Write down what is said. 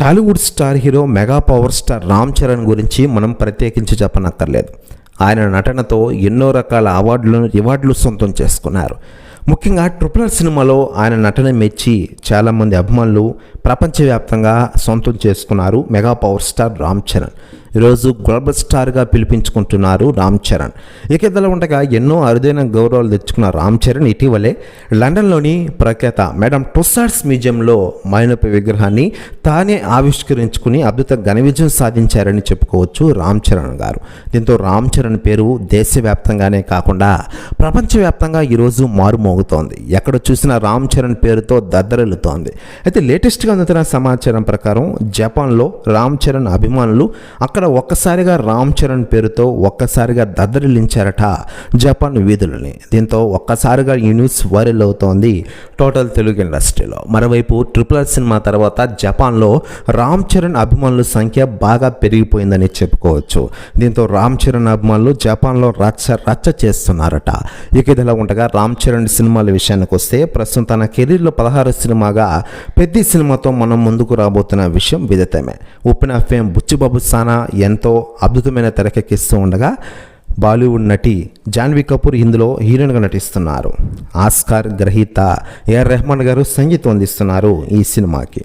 Tollywood star hero mega power star Ram Charan గురించి మనం ప్రత్యేకించి చెప్పనక్కర్లేదు. ఆయన నటనతో ఎన్నో రకాల అవార్డులను రివార్డులు సొంతం చేసుకున్నారు. ముఖ్యంగా ట్రిపుల్ సినిమాలో ఆయన నటన మెచ్చి చాలామంది అభిమానులు ప్రపంచవ్యాప్తంగా సొంతం చేసుకున్నారు mega power star Ram Charan. ఈరోజు గ్లోబల్ స్టార్గా పిలిపించుకుంటున్నారు రామ్ చరణ్. ఇక ఇదిలా ఉండగా ఎన్నో అరుదైన గౌరవాలు తెచ్చుకున్న రామ్ చరణ్ ఇటీవలే లండన్లోని ప్రఖ్యాత మేడం టొస్సాడ్స్ మ్యూజియంలో మైనపు విగ్రహాన్ని తానే ఆవిష్కరించుకుని అద్భుత ఘన విజయం సాధించారని చెప్పుకోవచ్చు రామ్ చరణ్ గారు. దీంతో రామ్ చరణ్ పేరు దేశవ్యాప్తంగానే కాకుండా ప్రపంచవ్యాప్తంగా ఈరోజు మారుమోగుతోంది. ఎక్కడ చూసినా రామ్ చరణ్ పేరుతో దద్దరెలుతోంది అయితే లేటెస్ట్గా అందుతున్న సమాచారం ప్రకారం జపాన్లో రామ్ చరణ్ అభిమానులు అక్కడ ఒక్కసారిగా రామ్ చరణ్ పేరుతో ఒక్కసారిగా దద్దరిల్లించారట జపాన్ వీధులని. దీంతో ఒక్కసారిగా ఈ న్యూస్ వైరల్ అవుతోంది టోటల్ తెలుగు ఇండస్ట్రీలో. మరోవైపు ట్రిపుల్ ఆర్ సినిమా తర్వాత జపాన్లో రామ్ చరణ్ అభిమానుల సంఖ్య బాగా పెరిగిపోయిందని చెప్పుకోవచ్చు. దీంతో రామ్ చరణ్ అభిమానులు జపాన్లో రచ్చ రచ్చ చేస్తున్నారట. ఇక ఇదిలా ఉండగా రామ్ చరణ్ సినిమాల విషయానికి వస్తే ప్రస్తుతం తన కెరీర్లో పదహారు సినిమాగా పెద్ద సినిమాతో మనం ముందుకు రాబోతున్న విషయం విదితమే. ఉప్పిన ఫేమ్ బుచ్చిబాబు సానా ఎంతో అద్భుతమైన తెరకెక్కిస్తూ ఉండగా బాలీవుడ్ నటి జాన్వీ కపూర్ ఇందులో హీరోయిన్గా నటిస్తున్నారు. ఆస్కార్ గ్రహీత ఏఆర్ రెహమాన్ గారు సంగీతం అందిస్తున్నారు ఈ సినిమాకి.